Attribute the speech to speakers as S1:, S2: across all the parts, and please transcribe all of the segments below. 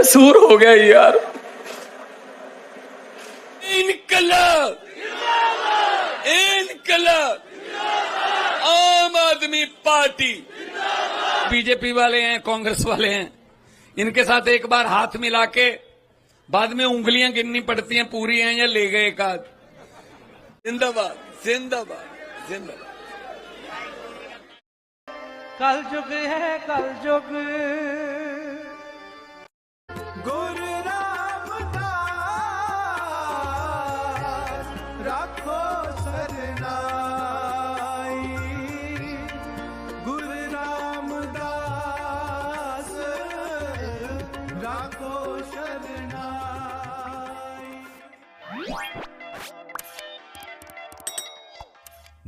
S1: कसूर हो गया यार। इनकलाब। इनकलाब। आम आदमी पार्टी। बीजेपी वाले हैं कांग्रेस वाले हैं। इनके साथ एक बार हाथ मिला के बाद में उंगलियाँ गिननी पड़ती हैं पूरी हैं या ले गए एक आध। जिंदाबाद जिंदाबाद जिंदाबाद।
S2: कल जुग है कल जुग।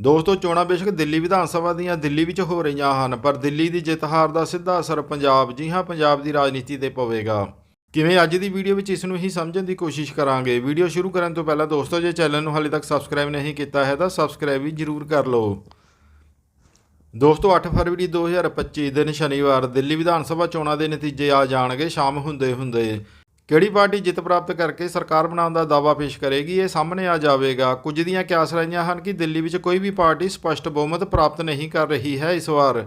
S3: ਦੋਸਤੋ, ਚੋਣਾਂ ਬੇਸ਼ੱਕ ਦਿੱਲੀ ਵਿਧਾਨ ਸਭਾ ਦੀਆਂ ਦਿੱਲੀ ਵਿੱਚ ਹੋ ਰਹੀਆਂ ਹਨ, ਪਰ ਦਿੱਲੀ ਦੀ ਜਿੱਤ ਹਾਰ ਦਾ ਸਿੱਧਾ ਅਸਰ ਪੰਜਾਬ, ਜੀ ਹਾਂ, ਪੰਜਾਬ ਦੀ ਰਾਜਨੀਤੀ ਤੇ ਪਵੇਗਾ। ਕਿਵੇਂ ਅੱਜ ਦੀ ਵੀਡੀਓ ਵਿੱਚ ਇਸ ਨੂੰ ਹੀ ਸਮਝਣ ਦੀ ਕੋਸ਼ਿਸ਼ ਕਰਾਂਗੇ? ਵੀਡੀਓ ਸ਼ੁਰੂ ਕਰਨ ਤੋਂ ਪਹਿਲਾਂ ਦੋਸਤੋ, ਜੇ ਚੈਨਲ ਨੂੰ ਹਾਲੇ ਤੱਕ ਸਬਸਕ੍ਰਾਈਬ ਨਹੀਂ ਕੀਤਾ ਹੈ, ਤਾਂ ਸਬਸਕ੍ਰਾਈਬ ਵੀ ਜਰੂਰ ਕਰ ਲਓ। ਦੋਸਤੋ 8 ਫਰਵਰੀ 2025 ਦਿਨ ਸ਼ਨੀਵਾਰ, ਦਿੱਲੀ ਵਿਧਾਨ ਸਭਾ ਚੋਣਾਂ ਦੇ ਨਤੀਜੇ ਆ ਜਾਣਗੇ ਸ਼ਾਮ ਹੁੰਦੇ ਹੁੰਦੇ ਕਿਹੜੀ ਪਾਰਟੀ ਜਿੱਤ ਪ੍ਰਾਪਤ ਕਰਕੇ ਸਰਕਾਰ ਬਣਾਉਣ ਦਾ ਦਾਅਵਾ ਪੇਸ਼ ਕਰੇਗੀ? ਇਹ ਸਾਹਮਣੇ ਆ ਜਾਵੇਗਾ। ਕੁਝ ਦੀਆਂ ਕਿਆਸ ਰਹੀਆਂ ਹਨ ਕਿ ਦਿੱਲੀ ਵਿੱਚ ਕੋਈ ਵੀ ਪਾਰਟੀ ਸਪਸ਼ਟ ਬਹੁਮਤ ਪ੍ਰਾਪਤ ਨਹੀਂ ਕਰ ਰਹੀ ਹੈ ਇਸ ਵਾਰ,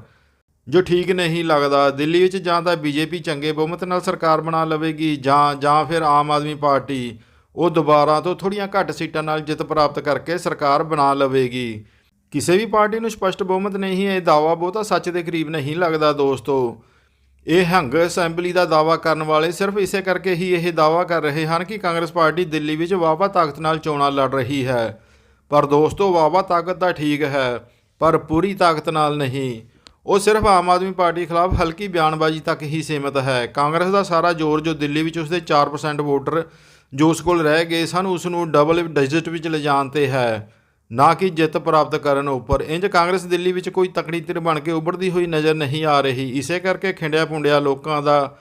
S3: ਜੋ ਠੀਕ ਨਹੀਂ ਲੱਗਦਾ। ਦਿੱਲੀ ਵਿੱਚ ਜਾਂ ਤਾਂ ਬੀਜੇਪੀ ਚੰਗੇ ਬਹੁਮਤ ਨਾਲ ਸਰਕਾਰ ਬਣਾ ਲਵੇਗੀ ਜਾਂ ਜਾਂ ਫਿਰ ਆਮ ਆਦਮੀ ਪਾਰਟੀ ਉਹ ਦੁਬਾਰਾ ਤੋਂ ਥੋੜੀਆਂ ਘੱਟ ਸੀਟਾਂ ਨਾਲ ਜਿੱਤ ਪ੍ਰਾਪਤ ਕਰਕੇ ਸਰਕਾਰ ਬਣਾ ਲਵੇਗੀ। ਕਿਸੇ ਵੀ ਪਾਰਟੀ ਨੂੰ ਸਪਸ਼ਟ ਬਹੁਮਤ ਨਹੀਂ ਹੈ, ਇਹ ਦਾਅਵਾ ਬਹੁਤਾ ਸੱਚ ਦੇ ਕਰੀਬ ਨਹੀਂ ਲੱਗਦਾ ਦੋਸਤੋ। ਇਹ ਹੰਗ ਅਸੈਂਬਲੀ ਦਾ ਦਾਅਵਾ ਕਰਨ ਵਾਲੇ ਸਿਰਫ ਇਸੇ ਕਰਕੇ ਹੀ ਇਹ ਦਾਅਵਾ ਕਰ ਰਹੇ ਹਨ ਕਿ ਕਾਂਗਰਸ ਪਾਰਟੀ ਦਿੱਲੀ ਵਿੱਚ ਵਾਵਾ ਤਾਕਤ ਨਾਲ ਚੋਣਾਂ ਲੜ ਰਹੀ ਹੈ। ਪਰ ਦੋਸਤੋ ਵਾਵਾ ਤਾਕਤ ਤਾਂ ਠੀਕ ਹੈ, ਪਰ ਪੂਰੀ ਤਾਕਤ ਨਾਲ ਨਹੀਂ। ਉਹ ਸਿਰਫ ਆਮ ਆਦਮੀ ਪਾਰਟੀ ਖਿਲਾਫ ਹਲਕੀ ਬਿਆਨਬਾਜ਼ੀ ਤੱਕ ਹੀ ਸੀਮਿਤ ਹੈ। ਕਾਂਗਰਸ ਦਾ ਸਾਰਾ ਜ਼ੋਰ ਜੋ ਦਿੱਲੀ ਵਿੱਚ ਉਸਦੇ 4% ਵੋਟਰ ਜੋ ਉਸ ਕੋਲ ਰਹਿ ਗਏ ਸਨ, ਉਸ ਨੂੰ ਡਬਲ ਡਿਜਿਟ ਵਿੱਚ ਲਿਜਾਣ ਤੇ ਹੈ। ਨਾ ਕਿ ਜਿੱਤ ਪ੍ਰਾਪਤ ਕਰਨ ਉੱਪਰ। ਇੰਜ ਕਾਂਗਰਸ ਦਿੱਲੀ ਵਿੱਚ ਕੋਈ ਤਕੜੀ ਧਿਰ ਬਣ ਕੇ ਉੱਭਰਦੀ ਹੋਈ ਨਜ਼ਰ ਨਹੀਂ ਆ ਰਹੀ। ਇਸੇ ਕਰਕੇ ਖਿੰਡਿਆ ਪੁੰਡਿਆ ਲੋਕਾਂ ਦਾ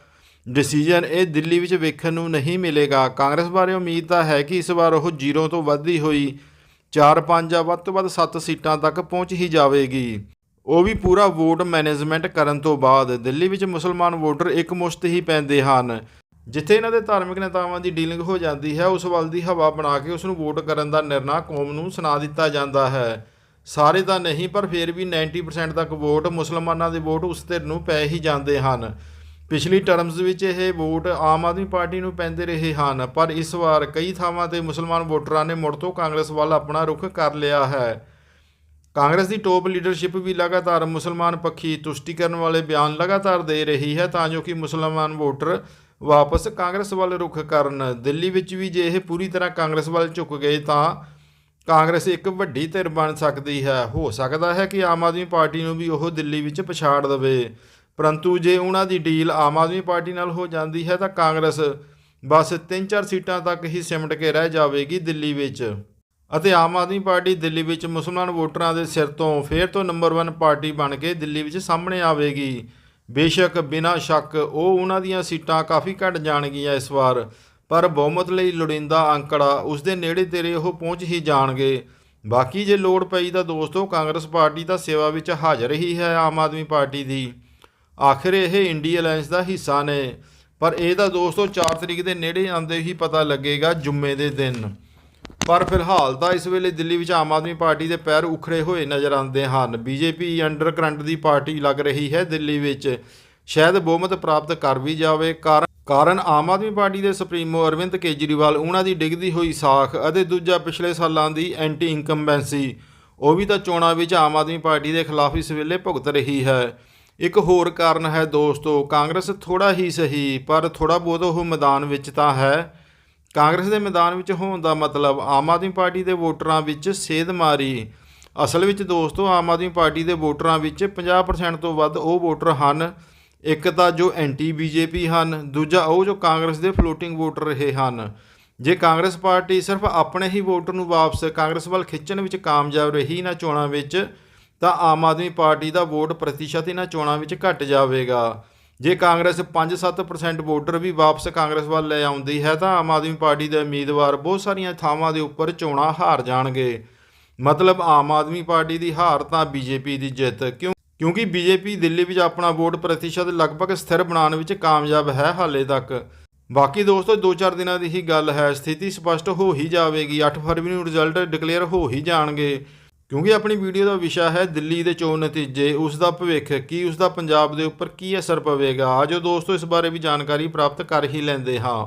S3: ਡਿਸੀਜਨ ਇਹ ਦਿੱਲੀ ਵਿੱਚ ਵੇਖਣ ਨੂੰ ਨਹੀਂ ਮਿਲੇਗਾ। ਕਾਂਗਰਸ ਬਾਰੇ ਉਮੀਦ ਤਾਂ ਹੈ ਕਿ ਇਸ ਵਾਰ ਉਹ ਜ਼ੀਰੋ ਤੋਂ ਵੱਧਦੀ ਹੋਈ 4-5 ਜਾਂ ਵੱਧ ਤੋਂ ਵੱਧ 7 ਸੀਟਾਂ ਤੱਕ ਪਹੁੰਚ ਹੀ ਜਾਵੇਗੀ। ਉਹ ਵੀ ਪੂਰਾ ਵੋਟ ਮੈਨੇਜਮੈਂਟ ਕਰਨ ਤੋਂ ਬਾਅਦ। ਦਿੱਲੀ ਵਿੱਚ ਮੁਸਲਮਾਨ ਵੋਟਰ ਇੱਕ ਮੁਸ਼ਤ ਹੀ ਪੈਂਦੇ ਹਨ। ਜਿੱਥੇ ਇਹਨਾਂ ਦੇ ਧਾਰਮਿਕ ਨੇਤਾਵਾਂ ਦੀ ਡੀਲਿੰਗ ਹੋ ਜਾਂਦੀ ਹੈ, ਉਸ ਵੱਲ ਦੀ ਹਵਾ ਬਣਾ ਕੇ ਉਸ ਨੂੰ ਵੋਟ ਕਰਨ ਦਾ ਨਿਰਣਾ ਕੌਮ ਨੂੰ ਸੁਣਾ ਦਿੱਤਾ ਜਾਂਦਾ ਹੈ। ਸਾਰੇ ਤਾਂ ਨਹੀਂ, ਪਰ ਫਿਰ ਵੀ 90% ਤੱਕ ਵੋਟ ਮੁਸਲਮਾਨਾਂ ਦੇ ਵੋਟ ਉਸ ਧਿਰ ਨੂੰ ਪੈ ਹੀ ਜਾਂਦੇ ਹਨ। ਪਿਛਲੀ ਟਰਮਸ ਵਿੱਚ ਇਹ ਵੋਟ ਆਮ ਆਦਮੀ ਪਾਰਟੀ ਨੂੰ ਪੈਂਦੇ ਰਹੇ ਹਨ, ਪਰ ਇਸ ਵਾਰ ਕਈ ਥਾਵਾਂ ਤੇ ਮੁਸਲਮਾਨ ਵੋਟਰਾਂ ਨੇ ਮੁੜ ਤੋਂ ਕਾਂਗਰਸ ਵੱਲ ਆਪਣਾ ਰੁਖ ਕਰ ਲਿਆ ਹੈ। ਕਾਂਗਰਸ ਦੀ ਟੋਪ ਲੀਡਰਸ਼ਿਪ ਵੀ ਲਗਾਤਾਰ ਮੁਸਲਮਾਨ ਪੱਖੀ ਤੁਸ਼ਟੀਕਰਨ ਵਾਲੇ ਬਿਆਨ ਲਗਾਤਾਰ ਦੇ ਰਹੀ ਹੈ, ਤਾਂ ਜੋ ਕਿ ਮੁਸਲਮਾਨ ਵੋਟਰ ਵਾਪਸ ਕਾਂਗਰਸ ਵੱਲ ਰੁਖ ਕਰਨ। ਦਿੱਲੀ ਵਿੱਚ ਵੀ ਜੇ ਇਹ ਪੂਰੀ ਤਰ੍ਹਾਂ ਕਾਂਗਰਸ ਵੱਲ ਝੁਕ ਗਏ ਤਾਂ ਕਾਂਗਰਸ ਇੱਕ ਵੱਡੀ ਧਿਰ ਬਣ ਸਕਦੀ ਹੈ। ਹੋ ਸਕਦਾ ਹੈ ਕਿ ਆਮ ਆਦਮੀ ਪਾਰਟੀ ਨੂੰ ਵੀ ਉਹ ਦਿੱਲੀ ਵਿੱਚ ਪਛਾੜ ਦੇਵੇ। ਪਰੰਤੂ ਜੇ ਉਹਨਾਂ ਦੀ ਡੀਲ ਆਮ ਆਦਮੀ ਪਾਰਟੀ ਨਾਲ ਹੋ ਜਾਂਦੀ ਹੈ ਤਾਂ ਕਾਂਗਰਸ ਬਸ 3-4 ਸੀਟਾਂ ਤੱਕ ਹੀ ਸਿਮਟ ਕੇ ਰਹਿ ਜਾਵੇਗੀ ਦਿੱਲੀ ਵਿੱਚ। ਅਤੇ ਆਮ ਆਦਮੀ ਪਾਰਟੀ ਦਿੱਲੀ ਵਿੱਚ ਮੁਸਲਮਾਨ ਵੋਟਰਾਂ ਦੇ ਸਿਰ ਤੋਂ ਫੇਰ ਤੋਂ ਨੰਬਰ 1 ਪਾਰਟੀ ਬਣ ਕੇ ਦਿੱਲੀ ਵਿੱਚ ਸਾਹਮਣੇ ਆਵੇਗੀ। ਬੇਸ਼ੱਕ ਬਿਨਾਂ ਸ਼ੱਕ ਉਹ ਉਹਨਾਂ ਦੀਆਂ ਸੀਟਾਂ ਕਾਫੀ ਘਟ ਜਾਣਗੀਆਂ ਇਸ ਵਾਰ, ਪਰ ਬਹੁਮਤ ਲਈ ਲੋੜੀਂਦਾ ਅੰਕੜਾ ਉਸ ਦੇ ਨੇੜੇ ਤੇਰੇ ਉਹ ਪਹੁੰਚ ਹੀ ਜਾਣਗੇ। ਬਾਕੀ ਜੇ ਲੋੜ ਪਈ ਤਾਂ ਦੋਸਤੋ, ਕਾਂਗਰਸ ਪਾਰਟੀ ਤਾਂ ਸੇਵਾ ਵਿੱਚ ਹਾਜ਼ਰ ਹੀ ਹੈ ਆਮ ਆਦਮੀ ਪਾਰਟੀ ਦੀ। ਆਖਿਰ ਇਹ ਇੰਡੀ ਅਲਾਈਅੰਸ ਦਾ ਹਿੱਸਾ ਨੇ, ਪਰ ਇਹ ਤਾਂ ਦੋਸਤੋ 4 ਤਰੀਕ ਦੇ ਨੇੜੇ ਆਉਂਦੇ ਹੀ ਪਤਾ ਲੱਗੇਗਾ ਜੁਮੇ ਦੇ ਦਿਨ। ਪਰ ਫਿਲਹਾਲ ਤਾਂ ਇਸ ਵੇਲੇ ਦਿੱਲੀ ਵਿੱਚ ਆਮ ਆਦਮੀ ਪਾਰਟੀ ਦੇ ਪੈਰ ਉਖੜੇ ਹੋਏ ਨਜ਼ਰ ਆਉਂਦੇ ਹਨ। ਬੀਜੇਪੀ ਅੰਡਰ ਕਰੰਟ ਦੀ ਪਾਰਟੀ ਲੱਗ ਰਹੀ ਹੈ ਦਿੱਲੀ ਵਿੱਚ। ਸ਼ਾਇਦ ਬਹੁਮਤ ਪ੍ਰਾਪਤ ਕਰ ਵੀ ਜਾਵੇ। ਕਾਰਨ ਕਾਰਨ ਆਮ ਆਦਮੀ ਪਾਰਟੀ ਦੇ ਸੁਪਰੀਮੋ ਅਰਵਿੰਦ ਕੇਜਰੀਵਾਲ, ਉਹਨਾਂ ਦੀ ਡਿੱਗਦੀ ਹੋਈ ਸਾਖ ਅਤੇ ਦੂਜਾ ਪਿਛਲੇ ਸਾਲਾਂ ਦੀ ਐਂਟੀ ਇਨਕੰਬੈਂਸੀ ਉਹ ਵੀ ਤਾਂ ਚੋਣਾਂ ਵਿੱਚ ਆਮ ਆਦਮੀ ਪਾਰਟੀ ਦੇ ਖਿਲਾਫ ਇਸ ਵੇਲੇ ਭੁਗਤ ਰਹੀ ਹੈ। ਇੱਕ ਹੋਰ ਕਾਰਨ ਹੈ ਦੋਸਤੋ, ਕਾਂਗਰਸ ਥੋੜਾ ਹੀ ਸਹੀ, ਪਰ ਥੋੜਾ ਬਹੁਤ ਉਹ ਮੈਦਾਨ ਵਿੱਚ ਤਾਂ ਹੈ। ਕਾਂਗਰਸ ਦੇ ਮੈਦਾਨ ਵਿੱਚ ਹੋਣ ਦਾ ਮਤਲਬ ਆਮ ਆਦਮੀ ਪਾਰਟੀ ਦੇ ਵੋਟਰਾਂ ਵਿੱਚ ਸੇਧ ਮਾਰੀ। ਅਸਲ ਵਿੱਚ ਦੋਸਤੋ, ਆਮ ਆਦਮੀ ਪਾਰਟੀ ਦੇ ਵੋਟਰਾਂ ਵਿੱਚ 50% ਤੋਂ ਵੱਧ ਉਹ ਵੋਟਰ ਹਨ। ਇੱਕ ਤਾਂ ਜੋ ਐਂਟੀ ਬੀਜੇਪੀ ਹਨ, ਦੂਜਾ ਉਹ ਜੋ ਕਾਂਗਰਸ ਦੇ ਫਲੋਟਿੰਗ ਵੋਟਰ ਰਹੇ ਹਨ। ਜੇ ਕਾਂਗਰਸ ਪਾਰਟੀ ਸਿਰਫ ਆਪਣੇ ਹੀ ਵੋਟਰ ਨੂੰ ਵਾਪਸ ਕਾਂਗਰਸ ਵੱਲ ਖਿੱਚਣ ਵਿੱਚ ਕਾਮਯਾਬ ਰਹੀ ਨਾ ਚੋਣਾਂ ਵਿੱਚ, ਤਾਂ ਆਮ ਆਦਮੀ ਪਾਰਟੀ ਦਾ ਵੋਟ ਪ੍ਰਤੀਸ਼ਤ ਇਹਨਾਂ ਚੋਣਾਂ ਵਿੱਚ ਘਟ ਜਾਵੇਗਾ। ਜੇ ਕਾਂਗਰਸ 5-7% ਵੋਟਰ ਵੀ ਵਾਪਸ ਕਾਂਗਰਸ ਵੱਲ ਲੈ ਆਉਂਦੀ ਹੈ, ਤਾਂ ਆਮ ਆਦਮੀ ਪਾਰਟੀ ਦੇ ਉਮੀਦਵਾਰ ਬਹੁਤ ਸਾਰੀਆਂ ਥਾਵਾਂ ਦੇ ਉੱਪਰ ਚੋਣਾਂ ਹਾਰ ਜਾਣਗੇ। ਮਤਲਬ ਆਮ ਆਦਮੀ ਪਾਰਟੀ ਦੀ ਹਾਰ ਤਾਂ ਬੀਜੇਪੀ ਦੀ ਜਿੱਤ। ਕਿਉਂ ਕਿਉਂਕਿ ਬੀਜੇਪੀ ਦਿੱਲੀ ਵਿੱਚ ਆਪਣਾ ਵੋਟ ਪ੍ਰਤੀਸ਼ਤ ਲਗਭਗ ਸਥਿਰ ਬਣਾਉਣ ਵਿੱਚ ਕਾਮਯਾਬ ਹੈ ਹਾਲੇ ਤੱਕ। ਬਾਕੀ ਦੋਸਤੋ 2-4 ਦਿਨਾਂ ਦੀ ਹੀ ਗੱਲ ਹੈ, ਸਥਿਤੀ ਸਪਸ਼ਟ ਹੋ ਹੀ ਜਾਵੇਗੀ। 8 ਫਰਵਰੀ ਨੂੰ ਰਿਜ਼ਲਟ ਡਿਕਲੇਅਰ ਹੋ ਹੀ ਜਾਣਗੇ। ਕਿਉਂਕਿ ਆਪਣੀ ਵੀਡੀਓ ਦਾ ਵਿਸ਼ਾ ਹੈ ਦਿੱਲੀ ਦੇ ਚੋਣ ਨਤੀਜੇ, ਉਸ ਦਾ ਭਵਿੱਖ, ਕੀ ਉਸ ਦਾ ਪੰਜਾਬ ਦੇ ਉੱਪਰ ਕੀ ਅਸਰ ਪਵੇਗਾ? ਆਜੋ ਦੋਸਤੋ, ਇਸ ਬਾਰੇ ਵੀ ਜਾਣਕਾਰੀ ਪ੍ਰਾਪਤ ਕਰ ਹੀ ਲੈਂਦੇ ਹਾਂ।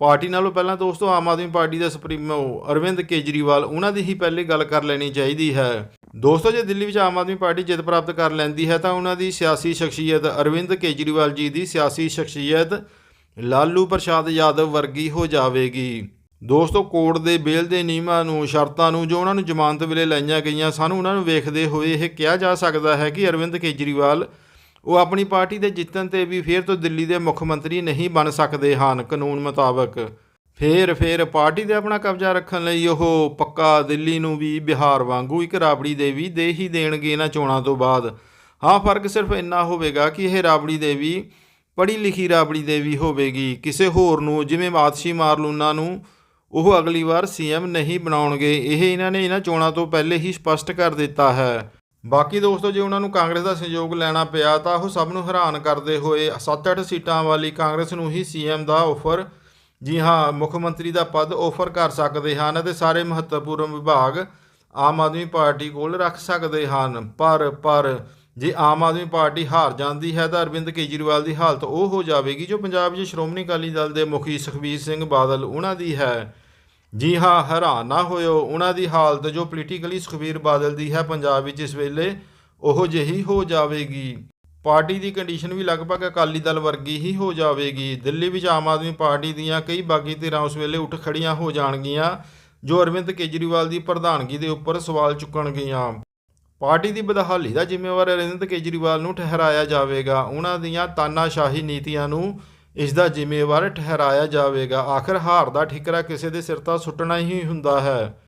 S3: ਪਾਰਟੀ ਨਾਲੋਂ ਪਹਿਲਾਂ ਦੋਸਤੋ, ਆਮ ਆਦਮੀ ਪਾਰਟੀ ਦੇ ਸੁਪਰੀਮੋ ਅਰਵਿੰਦ ਕੇਜਰੀਵਾਲ, ਉਹਨਾਂ ਦੀ ਹੀ ਪਹਿਲੇ ਗੱਲ ਕਰ ਲੈਣੀ ਚਾਹੀਦੀ ਹੈ। ਦੋਸਤੋ, ਜੇ ਦਿੱਲੀ ਵਿੱਚ ਆਮ ਆਦਮੀ ਪਾਰਟੀ ਜਿੱਤ ਪ੍ਰਾਪਤ ਕਰ ਲੈਂਦੀ ਹੈ, ਤਾਂ ਉਹਨਾਂ ਦੀ ਸਿਆਸੀ ਸ਼ਖਸੀਅਤ ਅਰਵਿੰਦ ਕੇਜਰੀਵਾਲ ਜੀ ਦੀ ਸਿਆਸੀ ਸ਼ਖਸੀਅਤ ਲਾਲੂ ਪ੍ਰਸ਼ਾਦ ਯਾਦਵ ਵਰਗੀ ਹੋ ਜਾਵੇਗੀ। ਦੋਸਤੋ ਕੋਰਟ ਦੇ ਬੇਲ ਦੇ ਨਿਯਮਾਂ ਨੂੰ, ਸ਼ਰਤਾਂ ਨੂੰ ਜੋ ਉਹਨਾਂ ਨੂੰ ਜ਼ਮਾਨਤ ਵੇਲੇ ਲਾਈਆਂ ਗਈਆਂ ਸਨ, ਉਹਨਾਂ ਨੂੰ ਵੇਖਦੇ ਹੋਏ ਇਹ ਕਿਹਾ ਜਾ ਸਕਦਾ ਹੈ ਕਿ ਅਰਵਿੰਦ ਕੇਜਰੀਵਾਲ ਉਹ ਆਪਣੀ ਪਾਰਟੀ ਦੇ ਜਿੱਤਣ ਤੇ ਵੀ ਫੇਰ ਤੋਂ ਦਿੱਲੀ ਦੇ ਮੁੱਖ ਮੰਤਰੀ ਨਹੀਂ ਬਣ ਸਕਦੇ ਹਨ, ਕਾਨੂੰਨ ਮੁਤਾਬਕ। ਫੇਰ ਫੇਰ ਪਾਰਟੀ ਦੇ ਆਪਣਾ ਕਬਜ਼ਾ ਰੱਖਣ ਲਈ ਉਹ ਪੱਕਾ ਦਿੱਲੀ ਨੂੰ ਵੀ ਬਿਹਾਰ ਵਾਂਗੂ ਇੱਕ ਰਾਬੜੀ ਦੇਵੀ ਦੇ ਹੀ ਦੇਣਗੇ ਇਹਨਾਂ ਚੋਣਾਂ ਤੋਂ ਬਾਅਦ। ਹਾਂ, ਫ਼ਰਕ ਸਿਰਫ ਇੰਨਾ ਹੋਵੇਗਾ ਕਿ ਇਹ ਰਾਬੜੀ ਦੇਵੀ, ਪੜ੍ਹੀ ਲਿਖੀ ਰਾਬੜੀ ਦੇਵੀ ਹੋਵੇਗੀ। ਕਿਸੇ ਹੋਰ ਨੂੰ, ਜਿਵੇਂ ਮਾਤਸ਼ੀ ਮਾਰਲੂਨਾ ਨੂੰ ਉਹ ਅਗਲੀ ਵਾਰ ਸੀਐਮ ਨਹੀਂ ਬਣਾਉਣਗੇ। ਇਹ ਇਹਨਾਂ ਨੇ ਇਹਨਾਂ ਚੋਣਾਂ ਤੋਂ ਪਹਿਲੇ ਹੀ ਸਪਸ਼ਟ ਕਰ ਦਿੱਤਾ ਹੈ। ਬਾਕੀ ਦੋਸਤੋ, ਜੇ ਉਹਨਾਂ ਨੂੰ ਕਾਂਗਰਸ ਦਾ ਸਹਿਯੋਗ ਲੈਣਾ ਪਿਆ, ਤਾਂ ਉਹ ਸਭ ਨੂੰ ਹੈਰਾਨ ਕਰਦੇ ਹੋਏ 7-8 ਸੀਟਾਂ ਵਾਲੀ ਕਾਂਗਰਸ ਨੂੰ ਹੀ ਸੀਐਮ ਦਾ ਆਫਰ, ਜੀ ਹਾਂ, ਮੁੱਖ ਮੰਤਰੀ ਦਾ ਪਦ ਆਫਰ ਕਰ ਸਕਦੇ ਹਨ ਅਤੇ ਸਾਰੇ ਮਹੱਤਵਪੂਰਨ ਵਿਭਾਗ ਆਮ ਆਦਮੀ ਪਾਰਟੀ ਕੋਲ ਰੱਖ ਸਕਦੇ ਹਨ। ਪਰ ਪਰ, ਜੇ ਆਮ ਆਦਮੀ ਪਾਰਟੀ ਹਾਰ ਜਾਂਦੀ ਹੈ, ਤਾਂ ਅਰਵਿੰਦ ਕੇਜਰੀਵਾਲ ਦੀ ਹਾਲਤ ਉਹ ਹੋ ਜਾਵੇਗੀ ਜੋ ਪੰਜਾਬ 'ਚ ਸ਼੍ਰੋਮਣੀ ਅਕਾਲੀ ਦਲ ਦੇ ਮੁਖੀ ਸੁਖਬੀਰ ਸਿੰਘ ਬਾਦਲ, ਉਹਨਾਂ ਦੀ ਹੈ। ਜੀ ਹਾਂ, ਹੈਰਾਨ ਨਾ ਹੋਇਓ, ਉਹਨਾਂ ਦੀ ਹਾਲਤ ਜੋ ਪੋਲੀਟੀਕਲੀ ਸੁਖਬੀਰ ਬਾਦਲ ਦੀ ਹੈ ਪੰਜਾਬ ਵਿੱਚ ਇਸ ਵੇਲੇ, ਉਹ ਜਿਹੀ ਹੋ ਜਾਵੇਗੀ। ਪਾਰਟੀ ਦੀ ਕੰਡੀਸ਼ਨ ਵੀ ਲਗਭਗ ਅਕਾਲੀ ਦਲ ਵਰਗੀ ਹੀ ਹੋ ਜਾਵੇਗੀ। ਦਿੱਲੀ ਵਿੱਚ ਆਮ ਆਦਮੀ ਪਾਰਟੀ ਦੀਆਂ ਕਈ ਬਾਗੀ ਧਿਰਾਂ ਉਸ ਵੇਲੇ ਉੱਠ ਖੜੀਆਂ ਹੋ ਜਾਣਗੀਆਂ, ਜੋ ਅਰਵਿੰਦ ਕੇਜਰੀਵਾਲ ਦੀ ਪ੍ਰਧਾਨਗੀ ਦੇ ਉੱਪਰ ਸਵਾਲ ਚੁੱਕਣਗੀਆਂ। ਪਾਰਟੀ ਦੀ ਬਦਹਾਲੀ ਦਾ ਜ਼ਿੰਮੇਵਾਰ ਅਰਵਿੰਦ ਕੇਜਰੀਵਾਲ ਨੂੰ ਠਹਿਰਾਇਆ ਜਾਵੇਗਾ। ਉਹਨਾਂ ਦੀਆਂ ਤਾਨਾਸ਼ਾਹੀ ਨੀਤੀਆਂ ਨੂੰ ਇਸ ਦਾ ਜ਼ਿੰਮੇਵਾਰ ਠਹਿਰਾਇਆ ਜਾਵੇਗਾ। ਆਖਰ ਹਾਰ ਦਾ ਠਿਕਰਾ ਕਿਸੇ ਦੇ ਸਿਰ ਤਾਂ ਸੁੱਟਣਾ ਹੀ ਹੁੰਦਾ ਹੈ।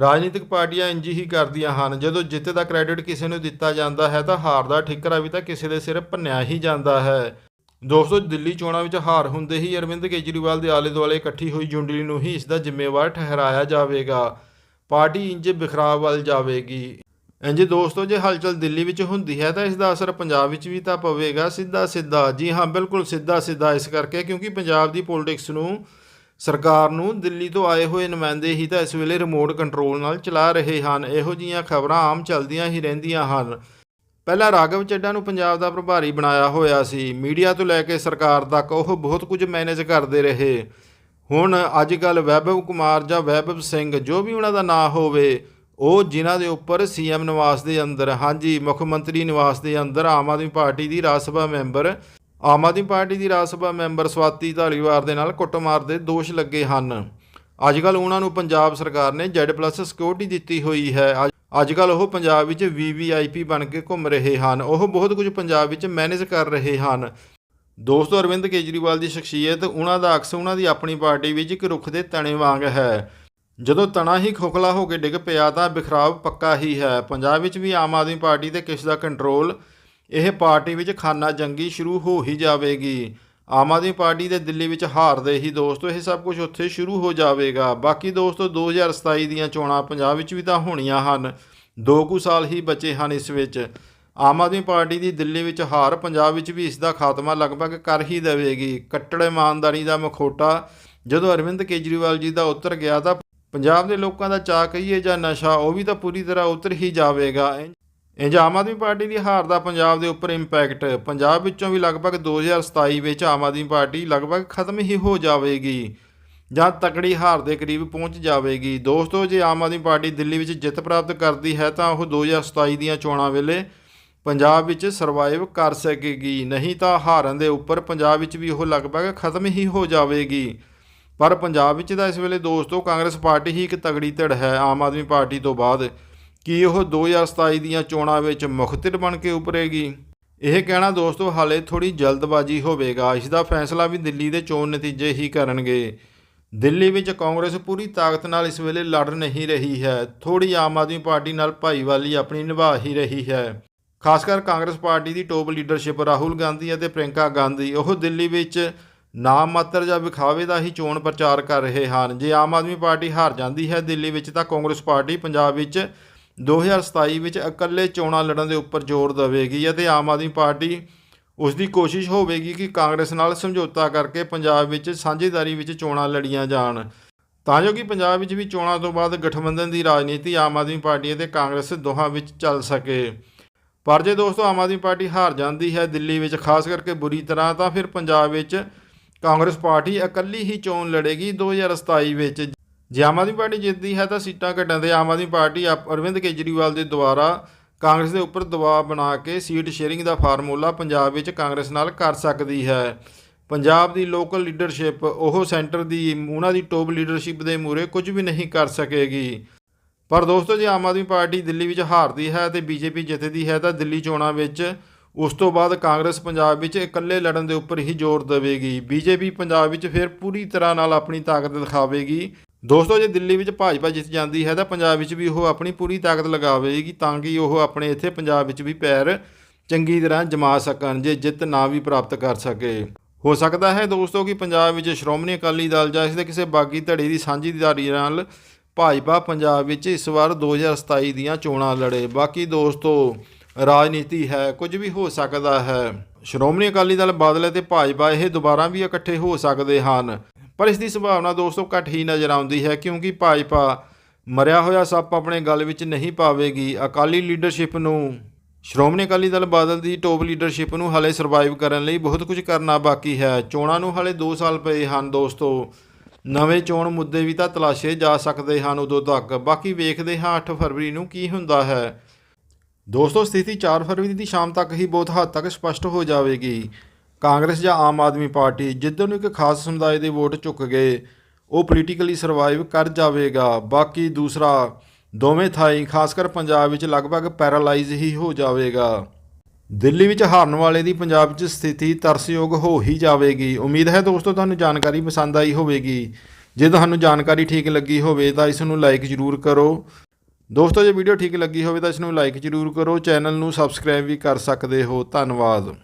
S3: ਰਾਜਨੀਤਿਕ ਪਾਰਟੀਆਂ ਇੰਜ ਹੀ ਕਰਦੀਆਂ ਹਨ। ਜਦੋਂ ਜਿੱਤ ਦਾ ਕ੍ਰੈਡਿਟ ਕਿਸੇ ਨੂੰ ਦਿੱਤਾ ਜਾਂਦਾ ਹੈ ਤਾਂ ਹਾਰ ਦਾ ਠਿਕਰਾ ਵੀ ਤਾਂ ਕਿਸੇ ਦੇ ਸਿਰ ਭੰਨਿਆ ਹੀ ਜਾਂਦਾ ਹੈ। ਦੋਸਤੋ, ਦਿੱਲੀ ਚੋਣਾਂ ਵਿੱਚ ਹਾਰ ਹੁੰਦੇ ਹੀ ਅਰਵਿੰਦ ਕੇਜਰੀਵਾਲ ਦੇ ਆਲੇ ਦੁਆਲੇ ਇਕੱਠੀ ਹੋਈ ਜੁੰਡਲੀ ਨੂੰ ਹੀ ਇਸ ਦਾ ਜ਼ਿੰਮੇਵਾਰ ਠਹਿਰਾਇਆ ਜਾਵੇਗਾ। ਪਾਰਟੀ ਇੰਜ ਬਿਖਰਾਵ ਵੱਲ ਜਾਵੇਗੀ। ਇੰਜ ਦੋਸਤੋ, ਜੇ ਹਲਚਲ ਦਿੱਲੀ ਵਿੱਚ ਹੁੰਦੀ ਹੈ, ਤਾਂ ਇਸ ਦਾ ਅਸਰ ਪੰਜਾਬ ਵਿੱਚ ਵੀ ਤਾਂ ਪਵੇਗਾ, ਸਿੱਧਾ ਸਿੱਧਾ। ਜੀ ਹਾਂ, ਬਿਲਕੁਲ ਸਿੱਧਾ ਸਿੱਧਾ ਇਸ ਕਰਕੇ, ਕਿਉਂਕਿ ਪੰਜਾਬ ਦੀ ਪੋਲਿਟਿਕਸ ਨੂੰ, ਸਰਕਾਰ ਨੂੰ ਦਿੱਲੀ ਤੋਂ ਆਏ ਹੋਏ ਨੁਮਾਇੰਦੇ ਹੀ ਤਾਂ ਇਸ ਵੇਲੇ ਰਿਮੋਟ ਕੰਟਰੋਲ ਨਾਲ ਚਲਾ ਰਹੇ ਹਨ। ਇਹੋ ਜੀਆਂ ਖਬਰਾਂ ਆਮ ਚੱਲਦੀਆਂ ਹੀ ਰਹਿੰਦੀਆਂ ਹਨ। ਪਹਿਲਾਂ ਰਾਘਵ ਚੱਡਾ ਨੂੰ ਪੰਜਾਬ ਦਾ ਪ੍ਰਭਾਰੀ ਬਣਾਇਆ ਹੋਇਆ ਸੀ। ਮੀਡੀਆ ਤੋਂ ਲੈ ਕੇ ਸਰਕਾਰ ਤੱਕ ਉਹ ਬਹੁਤ ਕੁਝ ਮੈਨੇਜ ਕਰਦੇ ਰਹੇ। ਹੁਣ ਅੱਜ ਕੱਲ ਵੈਭਵ ਕੁਮਾਰ ਜਾਂ ਵੈਭਵ ਸਿੰਘ, ਜੋ ਵੀ ਉਹਨਾਂ ਦਾ ਨਾਂ ਹੋਵੇ ਉਹ ਜਿਨ੍ਹਾਂ ਦੇ ਉੱਪਰ ਸੀਐਮ ਨਿਵਾਸ ਦੇ ਅੰਦਰ, ਹਾਂਜੀ, ਮੁੱਖ ਮੰਤਰੀ ਨਿਵਾਸ ਦੇ ਅੰਦਰ, ਆਮ ਆਦਮੀ ਪਾਰਟੀ ਦੀ ਰਾਜ ਸਭਾ ਮੈਂਬਰ, ਆਮ ਆਦਮੀ ਪਾਰਟੀ ਦੀ ਰਾਜ ਸਭਾ ਮੈਂਬਰ ਸਵਾਤੀ ਧਾਲੀਵਾਲ ਦੇ ਨਾਲ ਕੁੱਟਮਾਰ ਦੇ ਦੋਸ਼ ਲੱਗੇ ਹਨ। ਅੱਜ ਕੱਲ ਉਹਨਾਂ ਨੂੰ ਪੰਜਾਬ ਸਰਕਾਰ ਨੇ Z+ ਸਿਕਿਉਰਿਟੀ ਦਿੱਤੀ ਹੋਈ ਹੈ। ਅੱਜ ਕੱਲ ਉਹ ਪੰਜਾਬ ਵਿੱਚ VVIP ਬਣ ਕੇ ਘੁੰਮ ਰਹੇ ਹਨ। ਉਹ ਬਹੁਤ ਕੁਝ ਪੰਜਾਬ ਵਿੱਚ ਮੈਨੇਜ ਕਰ ਰਹੇ ਹਨ। ਦੋਸਤੋ, ਅਰਵਿੰਦ ਕੇਜਰੀਵਾਲ ਦੀ ਸ਼ਖਸੀਅਤ, ਉਹਨਾਂ ਦਾ ਅਕਸ ਉਹਨਾਂ ਦੀ ਆਪਣੀ ਪਾਰਟੀ ਵਿੱਚ ਇੱਕ ਰੁੱਖ ਦੇ ਤਣੇ ਵਾਂਗ ਹੈ। ਜਦੋਂ ਤਣਾ ਹੀ ਖੋਖਲਾ ਹੋ ਕੇ ਡਿੱਗ ਪਿਆ ਤਾਂ ਬਿਖਰਾਵ ਪੱਕਾ ਹੀ ਹੈ। ਪੰਜਾਬ ਵਿੱਚ ਵੀ ਆਮ ਆਦਮੀ ਪਾਰਟੀ ਤੇ ਕਿਸ ਦਾ ਕੰਟਰੋਲ? ਇਹ ਪਾਰਟੀ ਵਿੱਚ ਖਾਨਾ ਜੰਗੀ ਸ਼ੁਰੂ ਹੋ ਹੀ ਜਾਵੇਗੀ। ਆਮ ਆਦਮੀ ਪਾਰਟੀ ਦੇ ਦਿੱਲੀ ਵਿੱਚ ਹਾਰ ਦੇ ਹੀ ਦੋਸਤੋ, ਇਹ ਸਭ ਕੁਝ ਉੱਥੇ ਸ਼ੁਰੂ ਹੋ ਜਾਵੇਗਾ। ਬਾਕੀ ਦੋਸਤੋ 2027 ਦੀਆਂ ਚੋਣਾਂ ਪੰਜਾਬ ਵਿੱਚ ਵੀ ਤਾਂ ਹੋਣੀਆਂ ਹਨ। ਦੋ ਕੁ ਸਾਲ ਹੀ ਬਚੇ ਹਨ ਇਸ ਵਿੱਚ। ਆਮ ਆਦਮੀ ਪਾਰਟੀ ਦੀ ਦਿੱਲੀ ਵਿੱਚ ਹਾਰ ਪੰਜਾਬ ਵਿੱਚ ਵੀ ਇਸ ਦਾ ਖਾਤਮਾ ਲਗਭਗ ਕਰ ਹੀ ਦੇਵੇਗੀ। ਕੱਟੜ ਇਮਾਨਦਾਰੀ ਦਾ ਮਖੋਟਾ, ਜਦੋਂ ਅਰਵਿੰਦ ਕੇਜਰੀਵਾਲ ਜੀ ਦਾ ਉਤਰ ਗਿਆ ਤਾਂ ਪੰਜਾਬ ਦੇ ਲੋਕਾਂ ਦਾ ਚਾਅ ਕਹੀਏ ਜਾਂ ਨਸ਼ਾ, ਉਹ ਵੀ ਤਾਂ ਪੂਰੀ ਤਰ੍ਹਾਂ ਉਤਰ ਹੀ ਜਾਵੇਗਾ। ਇੰਜ ਆਮ ਆਦਮੀ ਪਾਰਟੀ ਦੀ ਹਾਰ ਦਾ ਪੰਜਾਬ ਦੇ ਉੱਪਰ ਇੰਪੈਕਟ ਪੰਜਾਬ ਵਿੱਚੋਂ ਵੀ ਲਗਭਗ 2027 ਵਿੱਚ ਆਮ ਆਦਮੀ ਪਾਰਟੀ ਲਗਭਗ ਖਤਮ ਹੀ ਹੋ ਜਾਵੇਗੀ, ਜਾਂ ਤਕੜੀ ਹਾਰ ਦੇ ਕਰੀਬ ਪਹੁੰਚ ਜਾਵੇਗੀ। ਦੋਸਤੋ, ਜੇ ਆਮ ਆਦਮੀ ਪਾਰਟੀ ਦਿੱਲੀ ਵਿੱਚ ਜਿੱਤ ਪ੍ਰਾਪਤ ਕਰਦੀ ਹੈ, ਤਾਂ ਉਹ 2027 ਦੀਆਂ ਚੋਣਾਂ ਵੇਲੇ ਪੰਜਾਬ ਵਿੱਚ ਸਰਵਾਈਵ ਕਰ ਸਕੇਗੀ। ਨਹੀਂ ਤਾਂ ਹਾਰਨ ਦੇ ਉੱਪਰ ਪੰਜਾਬ ਵਿੱਚ ਵੀ ਉਹ ਲਗਭਗ ਖਤਮ ਹੀ ਹੋ ਜਾਵੇਗੀ। ਪਰ ਪੰਜਾਬ ਵਿੱਚ ਤਾਂ ਇਸ ਵੇਲੇ ਦੋਸਤੋ ਕਾਂਗਰਸ ਪਾਰਟੀ ਹੀ ਇੱਕ ਤਗੜੀ ਧੜ ਹੈ। ਆਮ ਆਦਮੀ ਪਾਰਟੀ ਤੋਂ ਬਾਅਦ ਕੀ ਉਹ 2027 ਦੀਆਂ ਚੋਣਾਂ ਵਿੱਚ ਮੁਖਤਿਰ ਬਣ ਕੇ ਉਪਰੇਗੀ ਇਹ ਕਹਿਣਾ ਦੋਸਤੋ ਹਾਲੇ ਥੋੜੀ ਜਲਦਬਾਜ਼ੀ ਹੋਵੇਗਾ। ਇਸ ਦਾ ਫੈਸਲਾ ਵੀ ਦਿੱਲੀ ਦੇ ਚੋਣ ਨਤੀਜੇ ਹੀ ਕਰਨਗੇ। ਦਿੱਲੀ ਵਿੱਚ ਕਾਂਗਰਸ ਪੂਰੀ ਤਾਕਤ ਨਾਲ ਇਸ ਵੇਲੇ ਲੜ ਨਹੀਂ ਰਹੀ ਹੈ। ਥੋੜੀ ਆਮ ਆਦਮੀ ਪਾਰਟੀ ਨਾਲ ਭਾਈਵਾਲੀ ਆਪਣੀ ਨਿਭਾ ਹੀ ਰਹੀ ਹੈ। ਖਾਸ ਕਰ ਕਾਂਗਰਸ ਪਾਰਟੀ ਦੀ ਟੋਪ ਲੀਡਰਸ਼ਿਪ ਰਾਹੁਲ ਗਾਂਧੀ ਅਤੇ ਪ੍ਰਿੰਕਾ ਗਾਂਧੀ। ਉਹ ਦਿੱਲੀ ਵਿੱਚ ਨਾਮ ਮਾਤਰ ਜਾਂ ਵਿਖਾਵੇ ਦਾ ਹੀ ਚੋਣ ਪ੍ਰਚਾਰ ਕਰ ਰਹੇ ਹਨ। ਜੇ ਆਮ ਆਦਮੀ ਪਾਰਟੀ ਹਾਰ ਜਾਂਦੀ ਹੈ ਦਿੱਲੀ ਵਿੱਚ ਤਾਂ ਕਾਂਗਰਸ ਪਾਰਟੀ ਪੰਜਾਬ ਵਿੱਚ 2027 ਵਿੱਚ ਇਕੱਲੇ ਚੋਣਾਂ ਲੜਨ ਦੇ ਉੱਪਰ ਜ਼ੋਰ ਦੇਵੇਗੀ ਅਤੇ ਆਮ ਆਦਮੀ ਪਾਰਟੀ ਉਸ ਦੀ ਕੋਸ਼ਿਸ਼ ਹੋਵੇਗੀ ਕਿ ਕਾਂਗਰਸ ਨਾਲ ਸਮਝੌਤਾ ਕਰਕੇ ਪੰਜਾਬ ਵਿੱਚ ਸਾਂਝੇਦਾਰੀ ਵਿੱਚ ਚੋਣਾਂ ਲੜੀਆਂ ਜਾਣ। ਤਾਂ ਜੋ ਕਿ ਪੰਜਾਬ ਵਿੱਚ ਵੀ ਚੋਣਾਂ ਤੋਂ ਬਾਅਦ ਗਠਬੰਧਨ ਦੀ ਰਾਜਨੀਤੀ ਆਮ ਆਦਮੀ ਪਾਰਟੀ ਅਤੇ ਕਾਂਗਰਸ ਦੋਹਾਂ ਵਿੱਚ ਚੱਲ ਸਕੇ। ਪਰ ਜੇ ਦੋਸਤੋ ਆਮ ਆਦਮੀ ਪਾਰਟੀ ਹਾਰ ਜਾਂਦੀ ਹੈ ਦਿੱਲੀ ਵਿੱਚ, ਖਾਸ ਕਰਕੇ ਬੁਰੀ ਤਰ੍ਹਾਂ, ਤਾਂ ਫਿਰ ਪੰਜਾਬ ਵਿੱਚ ਕਾਂਗਰਸ ਪਾਰਟੀ ਇਕੱਲੀ ਹੀ ਚੋਣ ਲੜੇਗੀ। 2027 ਵਿੱਚ ਜੇ ਆਮ ਆਦਮੀ ਪਾਰਟੀ ਜਿੱਤਦੀ ਹੈ ਤਾਂ ਸੀਟਾਂ ਘਟਣ 'ਤੇ ਆਮ ਆਦਮੀ ਪਾਰਟੀ ਆਪ- ਅਰਵਿੰਦ ਕੇਜਰੀਵਾਲ ਦੇ ਦੁਆਰਾ ਕਾਂਗਰਸ ਦੇ ਉੱਪਰ ਦਬਾਅ ਬਣਾ ਕੇ ਸੀਟ ਸ਼ੇਅਰਿੰਗ ਦਾ ਫਾਰਮੂਲਾ ਪੰਜਾਬ ਵਿੱਚ ਕਾਂਗਰਸ ਨਾਲ ਕਰ ਸਕਦੀ ਹੈ। ਪੰਜਾਬ ਦੀ ਲੋਕਲ ਲੀਡਰਸ਼ਿਪ, ਉਹ ਸੈਂਟਰ ਦੀ, ਉਹਨਾਂ ਦੀ ਟੋਪ ਲੀਡਰਸ਼ਿਪ ਦੇ ਮੂਹਰੇ ਕੁਝ ਵੀ ਨਹੀਂ ਕਰ ਸਕੇਗੀ। ਪਰ ਦੋਸਤੋ, ਜੇ ਆਮ ਆਦਮੀ ਪਾਰਟੀ ਦਿੱਲੀ ਵਿੱਚ ਹਾਰਦੀ ਹੈ ਤੇ ਬੀਜੇਪੀ ਜਿੱਤਦੀ ਹੈ ਤਾਂ ਦਿੱਲੀ ਚੋਣਾਂ ਵਿੱਚ ਉਸ ਤੋਂ ਬਾਅਦ ਕਾਂਗਰਸ ਪੰਜਾਬ ਵਿੱਚ ਇਕੱਲੇ ਲੜਨ ਦੇ ਉੱਪਰ ਹੀ ਜ਼ੋਰ ਦੇਵੇਗੀ। ਬੀਜੇਪੀ ਪੰਜਾਬ ਵਿੱਚ ਫਿਰ ਪੂਰੀ ਤਰ੍ਹਾਂ ਨਾਲ ਆਪਣੀ ਤਾਕਤ ਦਿਖਾਵੇਗੀ। ਦੋਸਤੋ, ਜੇ ਦਿੱਲੀ ਵਿੱਚ ਭਾਜਪਾ ਜਿੱਤ ਜਾਂਦੀ ਹੈ, ਤਾਂ ਪੰਜਾਬ ਵਿੱਚ ਵੀ ਉਹ ਆਪਣੀ ਪੂਰੀ ਤਾਕਤ ਲਗਾਵੇਗੀ ਤਾਂ ਕਿ ਉਹ ਆਪਣੇ ਇੱਥੇ ਪੰਜਾਬ ਵਿੱਚ ਵੀ ਪੈਰ ਚੰਗੀ ਤਰ੍ਹਾਂ ਜਮਾ ਸਕਣ, ਜੇ ਜਿੱਤ ਨਾ ਵੀ ਪ੍ਰਾਪਤ ਕਰ ਸਕੇ। ਹੋ ਸਕਦਾ ਹੈ ਦੋਸਤੋ ਕਿ ਪੰਜਾਬ ਵਿੱਚ ਸ਼੍ਰੋਮਣੀ ਅਕਾਲੀ ਦਲ ਜਾਂ ਇਸ ਦੇ ਕਿਸੇ ਬਾਗੀ ਧੜੇ ਦੀ ਸਾਂਝੀਦਾਰੀ ਨਾਲ ਭਾਜਪਾ ਪੰਜਾਬ ਵਿੱਚ ਇਸ ਵਾਰ 2027 ਦੀਆਂ ਚੋਣਾਂ ਲੜੇ। ਬਾਕੀ ਦੋਸਤੋ ਰਾਜਨੀਤੀ ਹੈ, ਕੁਝ ਵੀ ਹੋ ਸਕਦਾ ਹੈ। ਸ਼੍ਰੋਮਣੀ ਅਕਾਲੀ ਦਲ ਬਾਦਲ ਅਤੇ ਭਾਜਪਾ ਇਹ ਦੁਬਾਰਾ ਵੀ ਇਕੱਠੇ ਹੋ ਸਕਦੇ ਹਨ। ਪਰ ਇਸ ਦੀ ਸੰਭਾਵਨਾ ਦੋਸਤੋ ਘੱਟ ਹੀ ਨਜ਼ਰ ਆਉਂਦੀ ਹੈ, ਕਿਉਂਕਿ ਭਾਜਪਾ ਮਰਿਆ ਹੋਇਆ ਸੱਪ ਆਪਣੇ ਗਲ ਵਿੱਚ ਨਹੀਂ ਪਾਵੇਗੀ। ਅਕਾਲੀ ਲੀਡਰਸ਼ਿਪ ਨੂੰ, ਸ਼੍ਰੋਮਣੀ ਅਕਾਲੀ ਦਲ ਬਾਦਲ ਦੀ ਟੋਪ ਲੀਡਰਸ਼ਿਪ ਨੂੰ ਹਾਲੇ ਸਰਵਾਈਵ ਕਰਨ ਲਈ ਬਹੁਤ ਕੁਝ ਕਰਨਾ ਬਾਕੀ ਹੈ। ਚੋਣਾਂ ਨੂੰ ਹਾਲੇ 2 ਸਾਲ ਪਏ ਹਨ ਦੋਸਤੋ। ਨਵੇਂ ਚੋਣ ਮੁੱਦੇ ਵੀ ਤਾਂ ਤਲਾਸ਼ੇ ਜਾ ਸਕਦੇ ਹਨ ਉਦੋਂ ਤੱਕ। ਬਾਕੀ ਵੇਖਦੇ ਹਾਂ 8 ਫਰਵਰੀ ਨੂੰ ਕੀ ਹੁੰਦਾ ਹੈ। ਦੋਸਤੋ, ਸਥਿਤੀ 4 ਫਰਵਰੀ ਦੀ ਸ਼ਾਮ ਤੱਕ ਹੀ ਬਹੁਤ ਹੱਦ ਤੱਕ ਸਪਸ਼ਟ ਹੋ ਜਾਵੇਗੀ। ਕਾਂਗਰਸ ਜਾਂ ਆਮ ਆਦਮੀ ਪਾਰਟੀ ਜਿੱਧਰ ਨੂੰ ਇੱਕ ਖਾਸ ਸਮੁਦਾਇ ਦੇ ਵੋਟ ਚੁੱਕ ਗਏ, ਉਹ ਪੋਲੀਟੀਕਲੀ ਸਰਵਾਈਵ ਕਰ ਜਾਵੇਗਾ। ਬਾਕੀ ਦੂਸਰਾ, ਦੋਵੇਂ ਥਾਈ, ਖਾਸ ਕਰ ਪੰਜਾਬ ਵਿੱਚ ਲਗਭਗ ਪੈਰਾਲਾਈਜ਼ ਹੀ ਹੋ ਜਾਵੇਗਾ। ਦਿੱਲੀ ਵਿੱਚ ਹਾਰਨ ਵਾਲੇ ਦੀ ਪੰਜਾਬ 'ਚ ਸਥਿਤੀ ਤਰਸਯੋਗ ਹੋ ਹੀ ਜਾਵੇਗੀ। ਉਮੀਦ ਹੈ ਦੋਸਤੋ, ਤੁਹਾਨੂੰ ਜਾਣਕਾਰੀ ਪਸੰਦ ਆਈ ਹੋਵੇਗੀ। ਜੇ ਤੁਹਾਨੂੰ ਜਾਣਕਾਰੀ ਠੀਕ ਲੱਗੀ ਹੋਵੇ ਤਾਂ ਇਸ ਨੂੰ ਲਾਈਕ ਜ਼ਰੂਰ ਕਰੋ। ਦੋਸਤੋ, ਜੇ ਵੀਡੀਓ ਠੀਕ ਲੱਗੀ ਹੋਵੇ ਤਾਂ ਇਸ ਨੂੰ ਲਾਈਕ ਜ਼ਰੂਰ ਕਰੋ, ਚੈਨਲ ਨੂੰ ਸਬਸਕ੍ਰਾਈਬ ਵੀ ਕਰ ਸਕਦੇ ਹੋ। ਧੰਨਵਾਦ।